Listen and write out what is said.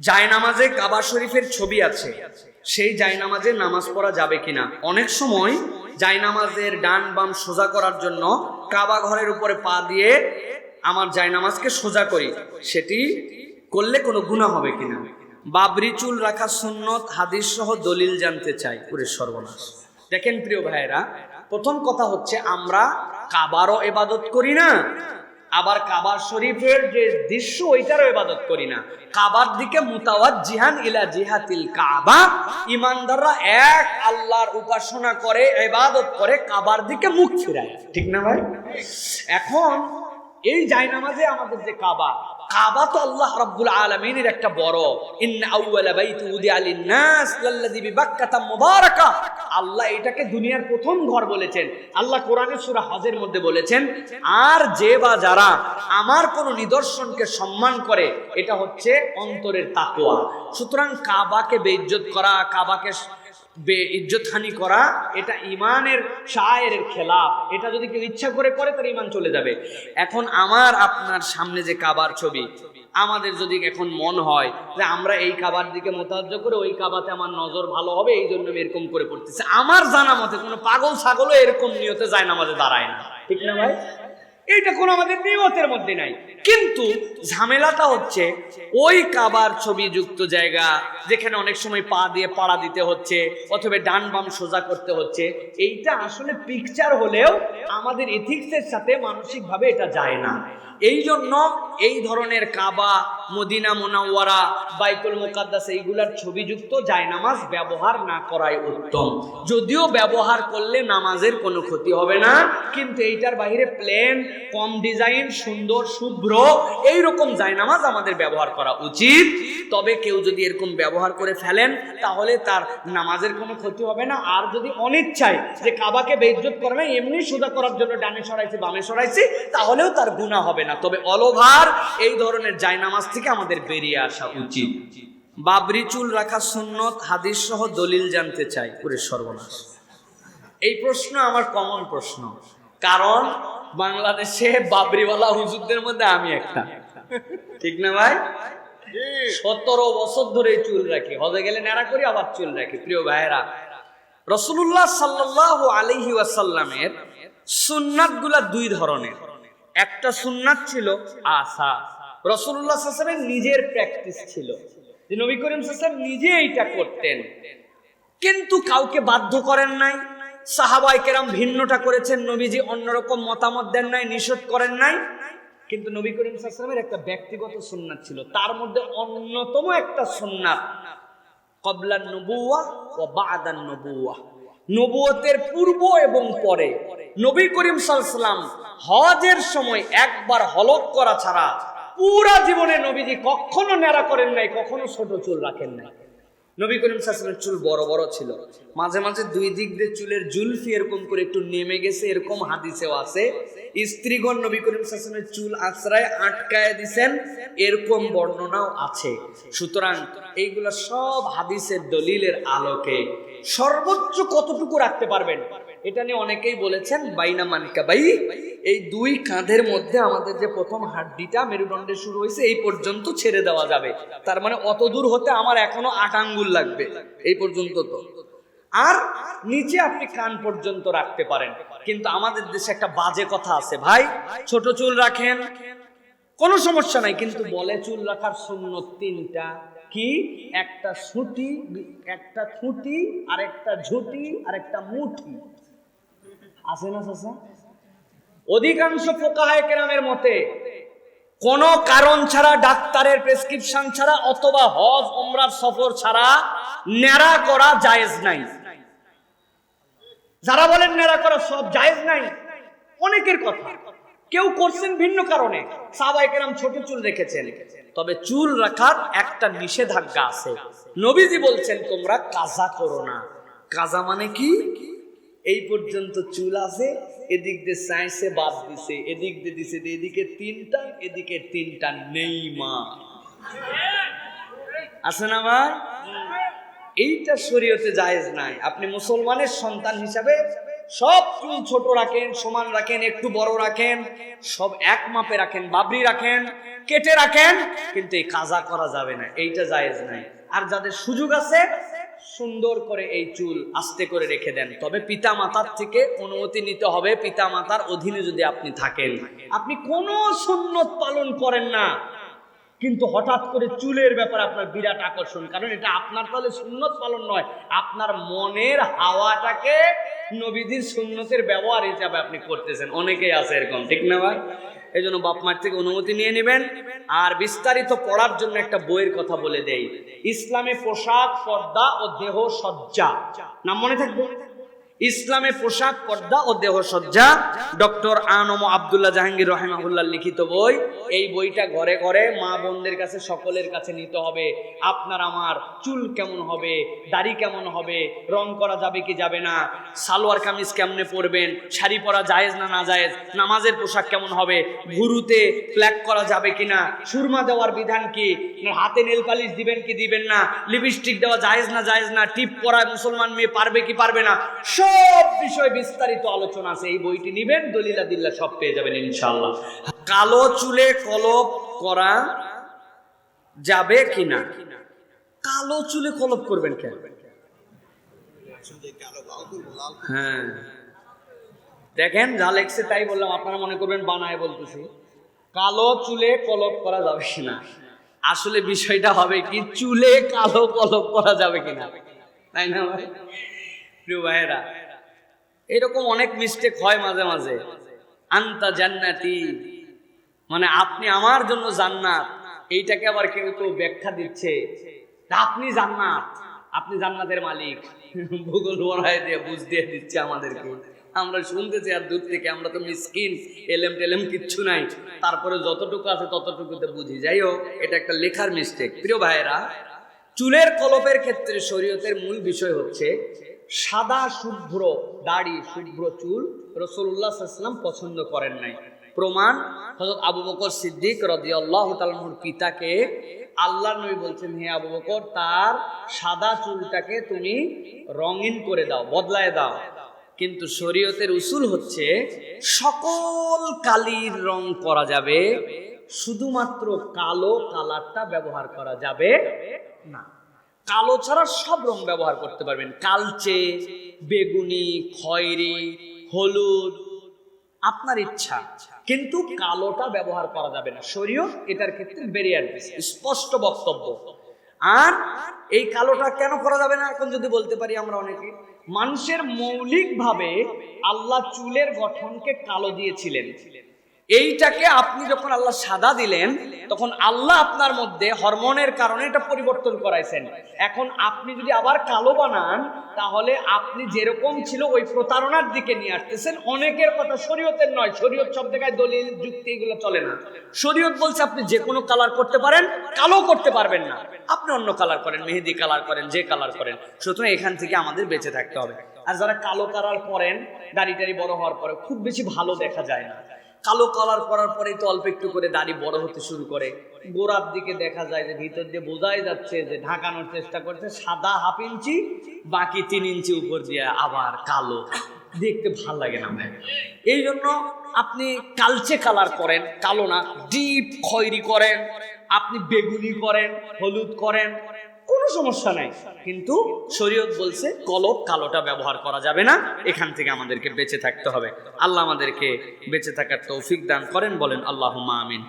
জায়নামাজে কাবা শরীফের ছবি আছে। সেই জায়নামাজে নামাজ পড়া যাবে কিনা? অনেক সময় জায়নামাজের ডান বাম সোজা করার জন্য কাবা ঘরের উপরে পা দিয়ে আমার জায়নামাজকে সোজা করি। সেটি করলে কোনো গুণা হবে কিনা? বাবরি চুল রাখা সুন্নত, হাদিস সহ দলিল জানতে চাই। পুরে সর্বনাশ। দেখেন প্রিয় ভাইয়েরা, প্রথম কথা হচ্ছে আমরা কাবারও এবাদত করি না আবার কাবার শরীফের যে দৃশ্য, ওইটারও ইবাদত করি না। কাবার দিকে মুতাওয়াত জিহান ইলা জিহাতিল কাবা। ইমানদাররা এক আল্লাহর উপাসনা করে, ইবাদত করে, কাবার দিকে মুখ ফিরায়। ঠিক না ভাই? এখন এই জায়নামাজে আমাদের যে কাবা কাবা তো আল্লাহ রাব্বুল আলামিনের একটা বড়, ইন্না আউওয়ালা বাইতি উদিয়া লিন-নাস লাল্লাযী বিবাক্কাতা মুবারাকা। আল্লাহ এটাকে দুনিয়ার প্রথম ঘর বলেছেন। আল্লাহ কোরআনের সূরা হজের মধ্যে বলেছেন, আর যে বা যারা আমার কোন নিদর্শনকে সম্মান করে, এটা হচ্ছে অন্তরের তাকওয়া। সুতরাং কাবাকে বেইজ্জত করা, কাবাকে বে ইজ্জতহানি করা, এটা ইমানের শায়ের খেলাফ। এটা যদি কেউ ইচ্ছা করে করে, তার ইমান চলে যাবে। এখন আমার, আপনার সামনে যে কাবার ছবি, আমাদের যদি এখন মন হয়, যে আমরা এই কাবার দিকে মোতাজ্জ করে, ওই কাবাতে আমার নজর ভালো হবে, এই জন্য আমি এরকম করে পড়তেছি। আমার জানা মতে কোনো পাগল ছাগলও এরকম নিয়তে যায় না আমাদের দাঁড়ায় না। ঠিক না ভাই? এইটা কোনো আমাদের নিয়তের মধ্যে নাই। কিন্তু ঝামেলাটা হচ্ছে, ওই কাবার ছবি যুক্ত জায়গা যেখানে অনেক সময় পা দিয়ে পাড়া দিতে হচ্ছে, অথবা ডান বাম সোজা করতে হচ্ছে, এইটা আসলে পিকচার হলেও আমাদের এথিক্সের সাথে মানসিকভাবে এটা যায় না। এই জন্য এই ধরনের কাবা, মদিনা মোনাওয়ারা, বাইতুল মোকাদ্দাস এইগুলার ছবিযুক্ত জায়নামাজ ব্যবহার না করাই উত্তম। যদিও ব্যবহার করলে নামাজের কোনো ক্ষতি হবে না, কিন্তু এইটার বাহিরে প্লেন কম ডিজাইন সুন্দর, শুভ্র, এইরকম জায়নামাজ আমাদের ব্যবহার করা উচিত। তবে কেউ যদি এরকম ব্যবহার করে ফেলেন, তাহলে তার নামাজের কোনো ক্ষতি হবে না। আর যদি অনিচ্ছায় যে কাবাকে বেইজ্জত করবে, এমনি সোজা করার জন্য ডানে সরাইছি, বামে সরাইছি, তাহলেও তার গুণা হবে না। তবে অলভার এই ধরনের জায়নামাজ থেকে আমাদের বেরিয়ে আসা উচিত। বাবরি চুল রাখা সুন্নত, হাদিস সহ দলিল জানতে চাই পুরে সর্বনাশ। এই প্রশ্ন আমার কমন প্রশ্ন। কারণ বাংলাদেশে বাবরিওয়ালা হুজুরদের মধ্যে আমি একটা। ঠিক না ভাই? সতেরো বছর ধরে চুল রাখি। হজে গেলে নেড়া করি, আবার চুল রাখি। প্রিয় ভাইয়েরা রসুল্লাহ সাল্লাহ আলহি ওয়াসাল্লামের সুন্নাতগুলা দুই ধরনের। একটা সুন্নাত ছিল আশা। রসুল্লাহ সাল্লামের নিজের প্র্যাকটিস ছিল যে নবী করিম সাল্লাম নিজে এইটা করতেন। কিন্তু কাউকে বাধ্য করেন নাই। সাহাবাই কেরাম ভিন্নটা করেছেন। নবীজি অন্যরকম মতামত দেন নাই, নিষেধ করেন নাই। কিন্তু নবী করিম সাল্লামের একটা ব্যক্তিগত সুন্নাত ছিল। তার মধ্যে অন্যতম একটা সুন্নাত কবলান নবুয়া ও বাদান নবুয়া নবুয়তের পূর্ব এবং পরে নবী করিম সাল্লাম হজের সময় একবার হলক করা ছাড়া পুরা জীবনে নবীজি কখনো ন্যাড়া করেন নাই, কখনো ছোট চুল রাখেন নাই। নবী করিম সাল্লামের চুল বড় বড় ছিল। মাঝে মাঝে দুই দিক দিয়ে চুলের জুলফি এরকম করে একটু নেমে গেছে, এরকম হাদিসেও আছে। স্ত্রীগণ নবী করিম সাল্লামের চুল আশ্রয় আটকায় দিছেন, এরকম বর্ণনাও আছে। সুতরাং এইগুলা সব হাদিসের দলিলের আলোকে সর্বোচ্চ কতটুকু রাখতে পারবেন? এটা নিয়ে অনেকেই বলেছেন, বাইনা মানিকা বাই। এই দুই কাঁধের মধ্যে আমাদের যে প্রথম হাড্ডিটা মেরুদণ্ডে শুরু হয়েছে, এই পর্যন্ত ছেড়ে দেওয়া যাবে। তার মানে অত দূর হতে আমার এখনও আট আঙ্গুল লাগবে, এই পর্যন্ত তো। আর নিচে আপনি কান পর্যন্ত রাখতে পারেন। কিন্তু আমাদের দেশে একটা বাজে কথা আছে, ভাই। ছোট চুল রাখেন, কোনো সমস্যা নাই, কিন্তু বলে চুল রাখার সুন্নত তিনটা। কি? একটা ছুটি একটা খুঁটি আর একটা ঝুটি আর একটা মুঠি। আছে না চাচা? অধিকাংশ ফোকাহায় কেরামের মতে, কোন কারণ ছাড়া ডাক্তারের প্রেসক্রিপশন ছাড়া অথবা হজ ওমরার সফর ছাড়া ন্যাড়া করা জায়েজ নাই। যারা বলেন ন্যাড়া করা সব জায়েজ নাই, অনেকের কথা। কেউ করছেন ভিন্ন কারণে। সাহাবাই কেরাম ছোট চুল রেখেছেন। তবে চুল রাখার একটা নিষেধাজ্ঞা আছে। নবীজি বলছেন, তোমরা কাজা করো না। কাজা মানে কি? এই পর্যন্ত চুল আছে, এদিক দিয়ে সাইন্সে বাদ দিছে, এদিক দিয়ে দিছে এদিকে তিনটা এদিকে তিনটা নেই মা আছে না ভাই? এইটা শরীয়তে জায়েজ নাই। আপনি মুসলমানের সন্তান হিসাবে সব চুল ছোট রাখেন, সমান রাখেন, একটু বড় রাখেন, সব এক মাপে রাখেন, বাবরি রাখেন, কেটে রাখেন, কিন্তু এই কাজা করা যাবে না, এইটা জায়েজ নাই। আর যাদের সুযোগ আছে সুন্দর করে এই চুল আস্তে করে রেখে দেন। তবে পিতা মাতার থেকে অনুমতি নিতে হবে পিতা মাতার অধীনে যদি আপনি থাকেন। আপনি কোনো সুন্নত পালন করেন না। কিন্তু হঠাৎ করে চুলের ব্যাপারে আপনার বিরাট আকর্ষণ, কারণ এটা আপনার তাহলে সুন্নত পালন নয়। আপনার মনের হাওয়াটাকে নবীজির সুন্নতের ব্যবহার হিসাবে আপনি করতেছেন। অনেকেই আছে এরকম, ঠিক না ভাই? এই জন্য বাপ মার থেকে অনুমতি নিয়ে নেবেন। আর বিস্তারিত পড়ার জন্য একটা বইয়ের কথা বলে দেয় ইসলামে পোশাক, পর্দা ও দেহ সজ্জা। নাম মনে থাকবে? ইসলামে পোশাক পর্দা ও দেহসজ্জা, ডক্টর আনম আবদুল্লাহ জাহাঙ্গীর রহেমাহুল্লাহ লিখিত বই। এই বইটা ঘরে ঘরে মা বোনদের কাছে সকলের কাছে নিতে হবে। আপনার আমার চুল কেমন হবে? দাড়ি কেমন হবে? রং করা যাবে কি যাবে না? সালোয়ার কামিজ কেমনে পরবেন? শাড়ি পরা জায়েজ না না জায়েজ? নামাজের পোশাক কেমন হবে? ভুরুতে প্ল্যাক করা যাবে কি না? সুরমা দেওয়ার বিধান কি? হাতে নেল পালিশ দিবেন কি দিবেন না? লিপস্টিক দেওয়া জায়েজ না জায়েজ না? টিপ পরা মুসলমান মেয়ে পারবে কি পারবে না? সব বিষয়ে বিস্তারিত আলোচনা আছে। এই বইটি নিবেন, দলিলা দিল্লা সব পেয়ে যাবেন ইনশাল্লাহ কালো চুলে কলপ করা যাবে কিনা? কালো চুলে কলপ করবেন কেন? হ্যাঁ। দেখেন তাই বললাম, আপনারা মনে করবেন বানায় বলতেছি। কালো চুলে কলপ করা যাবে কিনা? আসলে বিষয়টা হবে কি, চুলে কালো কলপ করা যাবে কিনা? তাই না ভাই? প্রিয় ভাইয়েরা, এরকম অনেক মিস্টেক হয় মাঝে মাঝে। আন্তা জান্নাতি মানে আপনি আমার জন্য জান্নাত, এইটাকে আবার কেউ কেউ ব্যাখ্যা দিচ্ছে আপনি জান্নাত, আপনি জান্নাতের মালিক। ভূগোল বড়াই দিয়ে বুঝ দিয়ে দিচ্ছে আমাদেরকে। আমরা শুনতেছি আর দূর থেকে, আমরা তো মিসকিন, এলেম টেলেম কিচ্ছু নাই। তারপরে যতটুকু আছে ততটুকুতে বুঝি। যাই হোক, এটা একটা লেখার মিস্টেক প্রিয় ভাইয়েরা, চুলের কলপের ক্ষেত্রে শরীয়তের মূল বিষয় হচ্ছে সাদা শুভ্র দাড়ি, শুভ্র চুল রসুল্লাহাম পছন্দ করেন নাই। প্রমাণ হজরত আবু বকর সিদ্দিক রদিয়াল্লাহ তালুর পিতাকে আল্লাহ নবী বলছেন, হে আবু বকর, তার সাদা চুলটাকে তুমি রঙিন করে দাও, বদলায় দাও। কিন্তু শরীয়তের উসুল হচ্ছে, সকল কালির রং করা যাবে, শুধুমাত্র কালো কালারটা ব্যবহার করা যাবে না। কালো ছাড়া সব রং ব্যবহার করতে পারবেন। কালচে, বেগুনি, খয়েরি, হলুদ, আপনার ইচ্ছা। কিন্তু কালোটা ব্যবহার করা যাবে না। শরীয়ত এটার ক্ষেত্রে বেরিয়ার স্পষ্ট বক্তব্য। আর এই কালোটা কেন করা যাবে না? এখন যদি বলতে পারি আমরা অনেকে। মানুষের মৌলিকভাবে আল্লাহ চুলের গঠনকে কালো দিয়েছিলেন। এইটাকে আপনি যখন আল্লাহ সাদা দিলেন, তখন আল্লাহ আপনার মধ্যে হরমোনের কারণে এটা পরিবর্তন করাইছেন। এখন আপনি যদি আবার কালো বানান, তাহলে আপনি যেরকম ছিল ওই প্রতারণার দিকে নিয়ে আসতেছেন। অনেকের কথা শরীয়তের নয়, শরীয়ত সব জায়গায় দলিল, যুক্তি এগুলো চলে না। শরীয়ত বলছে আপনি যে কোনো কালার করতে পারেন, কালো করতে পারবেন না। আপনি অন্য কালার করেন, মেহেদি কালার করেন, যে কালার করেন। সুতরাং এখান থেকে আমাদের বেঁচে থাকতে হবে। আর যারা কালো কালার করেন দাড়ি টাড়ি বড় হওয়ার পরে খুব বেশি ভালো দেখা যায় না। কালো কালার করার পরেই তো অল্প একটু করে দাড়ি বড় হতে শুরু করে। গোড়ার দিকে দেখা যায় যে ভিতর দিয়ে বোঝাই যাচ্ছে যে ঢাকানোর চেষ্টা করছে সাদা হাফ ইঞ্চি, বাকি তিন ইঞ্চি উপর দিয়ে আবার কালো। দেখতে ভালো লাগে না ভাই। এই জন্য আপনি কালচে কালার করেন, কালো না ডিপ খয়েরি করেন, আপনি বেগুনি করেন, হলুদ করেন সমস্যা নাই। কিন্তু শরীয়ত বলছে কলব কালোটা ব্যবহার করা যাবে না, এখান থেকে আমাদেরকে বেঁচে থাকতে হবে। আল্লাহ আমাদেরকে বেঁচে থাকার তৌফিক দান করেন, বলেন আল্লাহ আমিন।